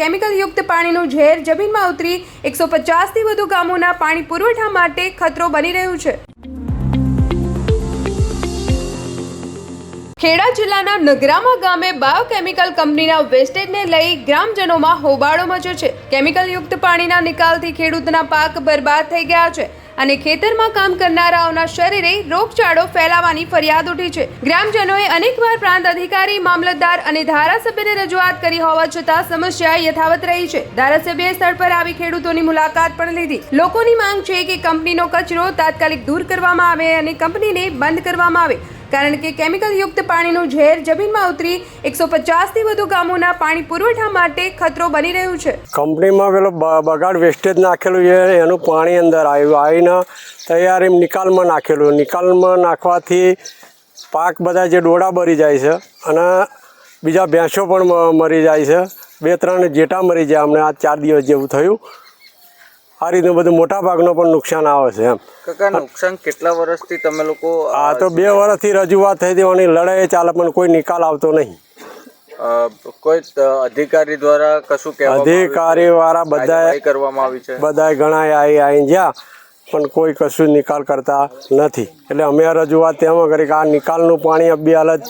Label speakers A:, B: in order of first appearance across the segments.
A: કેમિકલયુક્ત પાણીનું ઝેર જમીનમાં ઉતરી એકસો પચાસથી વધુ ગામોના પાણી પુરવઠા માટે ખતરો બની રહ્યું છે. ખેડા જિલ્લાના નગરામા ગામે બાયોકેમિકલ કંપનીના વેસ્ટેજને લઈ ગ્રામજનોમાં હોબાળો મચ્યો છે. કેમિકલયુક્ત પાણીના નિકાલથી ખેડૂતના પાક બરબાદ થઈ ગયા છે. અને ખેતરમાં કામ કરનારાઓના શરીરે રોગચાળો ફેલાવાની ફરિયાદ ઉઠી છે. ગ્રામજનોએ અનેકવાર પ્રાંત અધિકારી, મામલતદાર અને ધારાસભ્યને રજૂઆત કરી હોવા છતાં સમસ્યા યથાવત રહી છે. ધારાસભ્યએ સ્થળ પર આવી ખેડૂતોની મુલાકાત પણ લીધી. લોકોની માંગ છે કે કંપનીનો કચરો તાત્કાલિક દૂર કરવામાં આવે અને કંપનીને બંધ કરવામાં આવે. કારણ કે કેમિકલયુક્ત પાણીનું ઝેર જમીનમાં ઉતરી એકસો પચાસથી વધુ ગામોના પાણી પુરવઠા માટે ખતરો બની રહ્યું છે.
B: કંપનીમાં પેલો બગાડ વેસ્ટેજ નાખેલું છે, એનું પાણી અંદર આવ્યું આવીને તૈયાર નિકાલમાં નાખેલું. નિકાલમાં નાખવાથી પાક બધા જે ડોડા બરી જાય છે અને બીજા ભેંસો પણ મરી જાય છે. બે ત્રણ જેટા મરી જાય. અમને આ ચાર દિવસ જેવું થયું. આ રીતનું બધું મોટા ભાગનો પણ નુકસાન આવે છે એમ.
C: કાકા નુકસાન કેટલા વર્ષથી તમે લોકો
B: આ તો બે વર્ષથી રજૂઆત થઈ દેવાની લડાઈ ચાલે પણ કોઈ નિકાલ આવતો નહીં.
C: કોઈ અધિકારી દ્વારા કશું કે
B: અધિકારી વાળા બધા
C: કરવામાં આવી છે?
B: બધા ઘણા આવી આવી ગયા પણ કોઈ કશું નિકાલ કરતા નથી. એટલે અમે આ રજૂઆત તેમાં કરી કે આ નિકાલનું પાણી અબી હાલત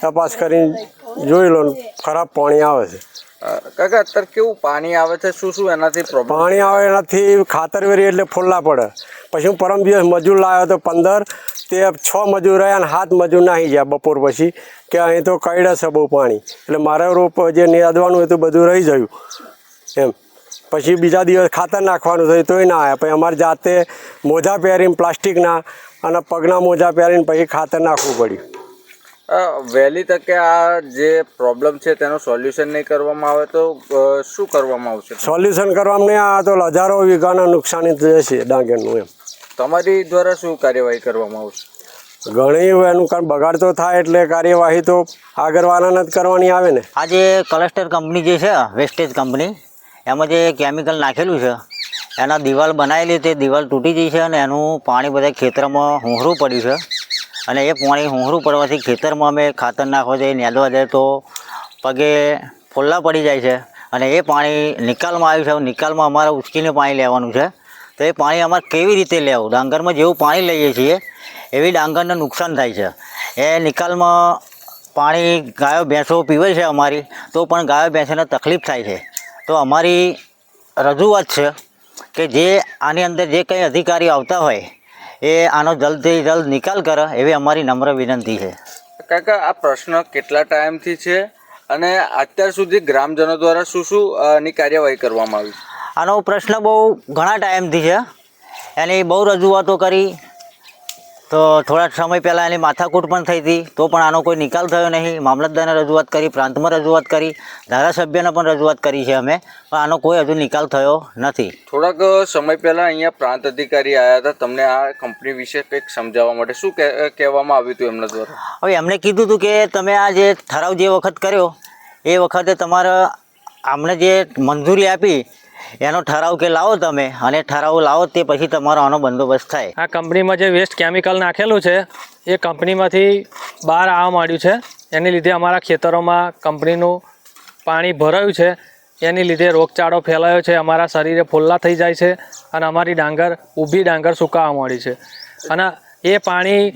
B: તપાસ કરીને જોઈ લો ખરાબ પાણી આવે છે.
C: કાકા, અત્યારે કેવું પાણી આવે છે? શું શું એનાથી
B: પાણી આવે એનાથી ખાતર વેરી એટલે ફોલ્લા પડે. પછી હું પરમ દિવસ મજૂર લાવ્યો તો પંદર, તે છ મજૂર રહ્યા અને સાત મજૂર નાહી ગયા બપોર પછી, કે અહીં તો કઈડે છે બહુ પાણી. એટલે મારે રોપ જે નિયાદવાનું હતું બધું રહી ગયું. એમ. પછી બીજા દિવસ ખાતર નાખવાનું થયું, તોય ના આવ્યા. પછી અમારે જાતે મોજા પહેરીને પ્લાસ્ટિકના અને પગના મોજા પહેરીને પછી ખાતર નાખવું પડ્યું.
C: વહેલી તકે આ જે પ્રોબ્લેમ છે તેનું સોલ્યુશન નહીં કરવામાં આવે તો શું કરવામાં આવશે?
B: સોલ્યુશન કરવામાં નહીં આ તો હજારો વીઘાના નુકસાની જશે ડાંગરનું એમ.
C: તમારી દ્વારા શું કાર્યવાહી કરવામાં આવશે?
B: ઘણી એનું કારણ બગાડ તો થાય એટલે કાર્યવાહી તો આગળવાળાને જ કરવાની આવે ને.
D: આ જે કલસ્ટર કંપની જે છે વેસ્ટેજ કંપની એમાં જે કેમિકલ નાખેલું છે એના દિવાલ બનાવેલી તે દિવાલ તૂટી ગઈ છે અને એનું પાણી બધા ખેતરમાં હોહરું પડ્યું છે. અને એ પાણી હુંહરું પડવાથી ખેતરમાં અમે ખાતર નાખવા જઈએ નેદવા જઈએ તો પગે ફોલ્લા પડી જાય છે. અને એ પાણી નિકાલમાં આવ્યું છે. નિકાલમાં અમારે ઉચકીને પાણી લેવાનું છે. તો એ પાણી અમારે કેવી રીતે લેવું? ડાંગરમાં જેવું પાણી લઈએ છીએ, એવી ડાંગરને નુકસાન થાય છે. એ નિકાલમાં પાણી ગાયો, ભેંસો પીવે છે અમારી, તો પણ ગાયો, ભેંસોને તકલીફ થાય છે. તો અમારી રજૂઆત છે કે જે આની અંદર જે કંઈ અધિકારી આવતા હોય એ આનો જલ્દથી જલ્દ નિકાલ કરે એવી અમારી નમ્ર વિનંતી છે.
C: કાકા આ પ્રશ્ન કેટલા ટાઈમથી છે અને અત્યાર સુધી ગ્રામજનો દ્વારા શું શું ની કાર્યવાહી કરવામાં આવી
D: આનો પ્રશ્ન બહુ ઘણા ટાઈમથી છે. એની બહુ રજૂઆતો કરી. તો થોડા સમય પહેલાં એની માથાકૂટ પણ થઈ હતી. તો પણ આનો કોઈ નિકાલ થયો નહીં. મામલતદારને રજૂઆત કરી પ્રાંતમાં રજૂઆત કરી ધારાસભ્યને પણ રજૂઆત કરી છે અમે. પણ આનો કોઈ હજુ નિકાલ થયો નથી.
C: થોડાક સમય પહેલાં અહીંયા પ્રાંત અધિકારી આવ્યા હતા. તમને આ કંપની વિશે કંઈક સમજાવવા માટે શું કહે- કહેવામાં આવ્યું હતું એમના દ્વારા?
D: હવે એમણે કીધું હતું કે તમે આ જે ઠરાવ જે વખત કર્યો એ વખતે તમારે આમને જે મંજૂરી આપી એનો ઠરાવ કે લાવો તમે, અને ઠરાવ લાવો તે પછી તમારો આનો બંદોબસ્ત થાય.
E: આ કંપનીમાં જે વેસ્ટ કેમિકલ નાખેલું છે, એ કંપનીમાંથી બહાર આવવા માંડ્યું છે. એની લીધે અમારા ખેતરોમાં કંપનીનું પાણી ભરાયું છે. એની લીધે રોગચાળો ફેલાયો છે, અમારા શરીરે ફોલ્લા થઈ જાય છે, અને અમારી ડાંગર, ઊભી ડાંગર સુકાવા માંડી છે. અને એ પાણી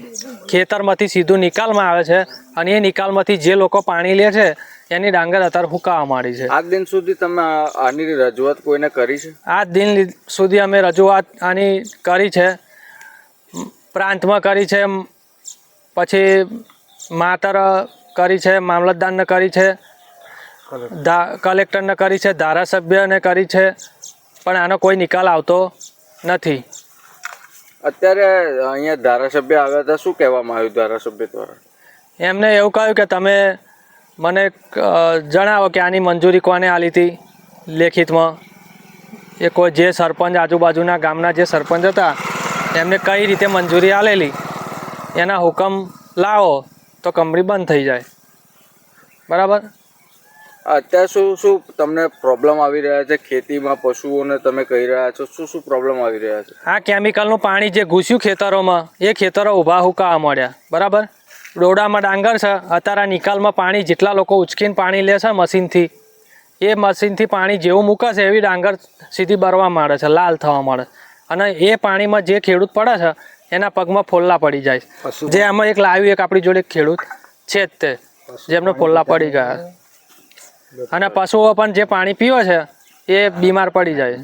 E: ખેતરમાંથી સીધું નિકાલમાં આવે છે, અને એ નિકાલમાંથી જે લોકો પાણી લે છે એની ડાંગર અત્યારે હુકાવા માંડી છે.
C: આજ દિન સુધી તમે આની રજૂઆત કોઈને કરી છે?
E: આ દિન સુધી અમે રજૂઆત આની કરી છે. પ્રાંતમાં કરી છે પછી માતર કરી છે મામલતદારને કરી છે કલેક્ટરને કરી છે ધારાસભ્યને કરી છે પણ આનો કોઈ નિકાલ આવતો નથી.
C: અત્યારે અહીંયા ધારાસભ્ય આવ્યા હતા શું કહેવામાં આવ્યું ધારાસભ્ય દ્વારા?
E: એમને એવું કહ્યું કે તમે મને જણાવો કે આની મંજૂરી કોને આલી હતી લેખિતમાં? એ કોઈ જે સરપંચ આજુબાજુના ગામના જે સરપંચ હતા એમને કઈ રીતે મંજૂરી આલેલી એના હુકમ લાવો તો કંપની બંધ થઈ જાય. બરાબર?
C: અત્યારે શું શું તમને પ્રોબ્લેમ આવી રહ્યા છે? ખેતીમાં પશુઓને તમે કહી રહ્યા છો. શું શું પ્રોબ્લેમ આવી રહ્યા છે?
E: આ કેમિકલનું પાણી જે ઘૂસ્યું ખેતરોમાં એ ખેતરો ઊભા હુકાવા મળ્યા બરાબર? ડોડામાં ડાંગર છે. અત્યારે નિકાલમાં પાણી જેટલા લોકો ઉચકીને પાણી લે છે મશીનથી એ મશીનથી પાણી જેવું મૂકે છે એવી ડાંગર સીધી બરવા માંડે છે લાલ થવા માંડે અને એ પાણીમાં જે ખેડૂત પડે છે એના પગમાં ફોલ્લા પડી જાય જે આમાં એક લાવ્યું એક આપણી જોડે ખેડૂત છે જ તે. જેમને ફોલ્લા પડી ગયા. અને પશુઓ પણ જે પાણી પીવે છે એ બીમાર પડી જાય